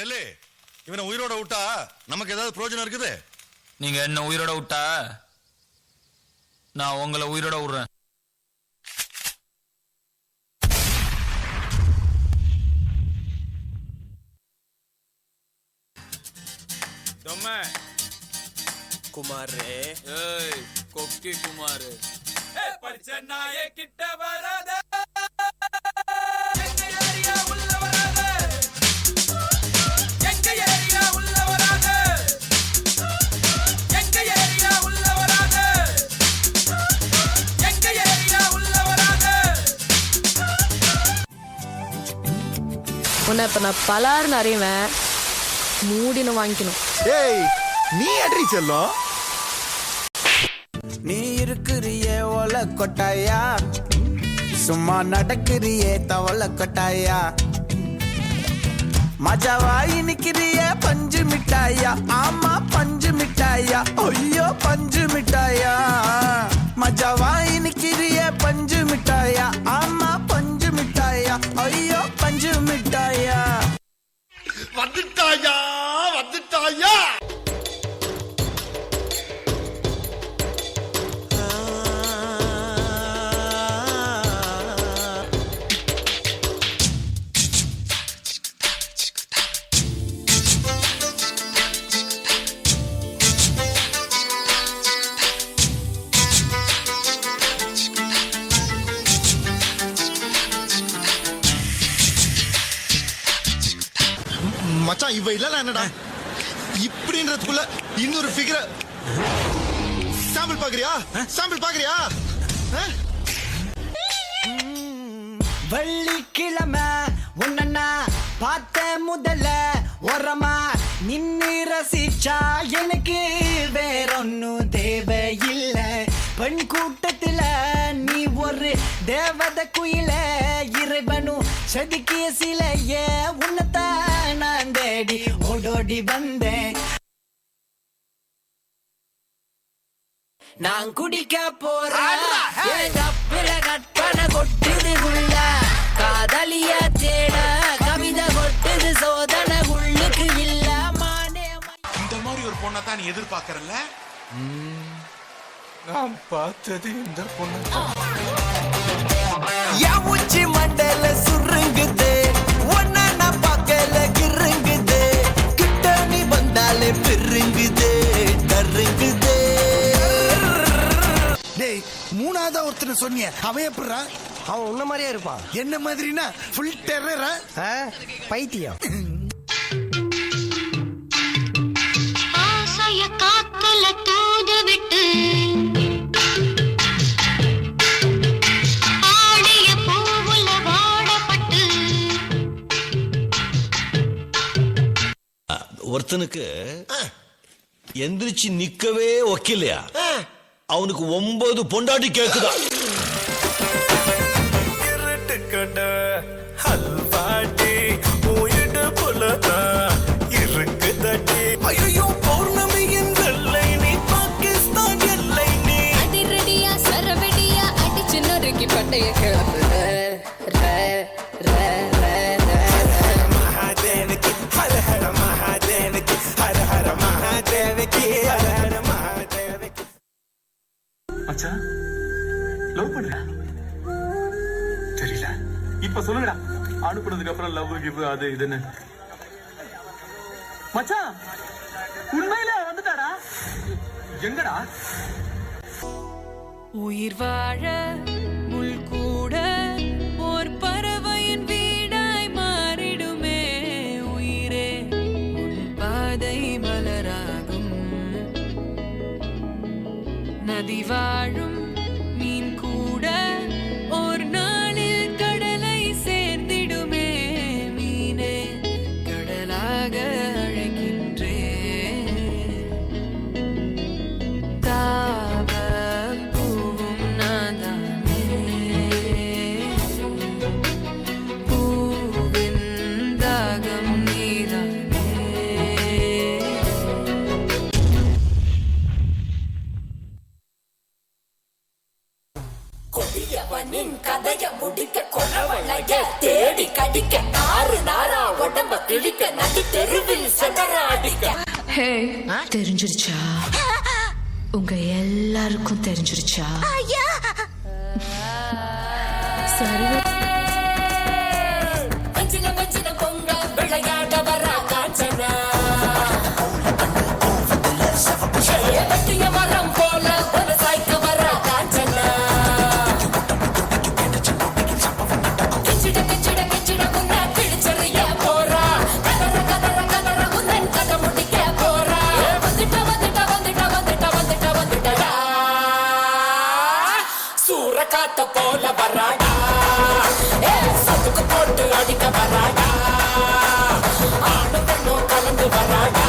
டெல்லி இவனை உயிரோட விட்டா நமக்கு ஏதாவது பிரயோஜனம் இருக்குது? நீங்க என்ன உயிரோட விட்டா? நான் உங்களை உயிரோட விடுறேன். குமாரே. ஏய் கொக்கி குமார். படிச்ச நாய கிட்ட வராத உன்னை இப்ப நான் பலாருன்னு அறிவேன். மூடின்னு வாங்கிக்கணும். ஏய் நீ அட்ரி செல்லம்? நீ இருக்கிறியே ஒல கொட்டாயா? சும்மா நடக்கிறியே தவள கொட்டாயா? மஜாவாய் நிக்கிறியே பஞ்சு மிட்டாயா? ஆமா பஞ்சு மிட்டாயா? ஐயோ பஞ்சு மிட்டாயா? மஜாவாய் நிக்கிறியே பஞ்சு மிட்டாயா? ஆமா பஞ்சு மிட்டாயா? ஐயோ রাজা மச்சான் இவ இல்ல என்னடா? இப்படின்றதுக்குள்ள இன்னொரு ஃபிகர சாம்பிள் பாக்குறியா சாம்பிள் பாக்குறியா ஆ? வெள்ளிக்கிழமை உன்ன பார்த்த முதல்ல. ஓரமா நின்னு ரசிச்சா எனக்கு வேறொன்னும் தேவையில்ல. பெண் கூட்டத்துல நீ ஒரு தேவத குயில இறைவனும் செதுக்கிய சிலைய உன்னை வந்தேன் நான் குடிக்க போறேன். தப்புல கற்பனை கொட்டுது உள்ள? காதலிய தேட கவிதை கொட்டுது சோதனை உள்ளுக்கு இல்ல. மானே இந்த மாதிரி ஒரு பொண்ணை தான் நீ எதிர்பார்க்கறல்ல? நான் பார்த்தது இந்த பொண்ணு உச்சி மண்டல சுருங்குது. மூணாவதா ஒருத்தனை சொன்னிய அவன் எப்படிடா அவன் உன்ன மாதிரியே இருப்பான். என்ன மாதிரினா ஃபுல் டெரரா பைத்தியம். ஆசைய காத்துல தூது விட்டு ஆடிய பூவுல வாடப்பட்டு ஒருத்தனுக்கு எந்திரிச்சு நிக்கவே ஒக்கில்லையா? அவனுக்கு ஒன்பது பொண்டாட்டி கேக்குதா? இருட்டுக்கட ஹல்வாட்டி உயிடு புலதான் இருக்கு தட்டி ஐயோ லவ் தெரியல. இப்ப சொல்லுங்கடா. அனுப்புனதுக்கு அப்புறம் லவ் கிவ் அது இதுன்னு. மச்சான் உண்மையில வந்துட்டாடா? எங்கடா? உயிர் வாழ முள் கூட ஓர் பறவையின் வீடாய் மாறிடுமே உயிரே. உன் பாதை மலராகும். நதி வாழும் கொடியவனின் கதைய முடிக்க கொலவளைய தேடி கடிக்க ஆறு நாரா உடம்ப கிழிக்க நடு தெருவில் செதற அடிக்க. ஹே தெரிஞ்சிருச்சா? உங்க எல்லாருக்கும் தெரிஞ்சிருச்சா? சரி காத்த போல வராடா சத்துக்கு போட்டு அடிக்க வராடா ஆடு பெண்ணும் கலந்து வராடா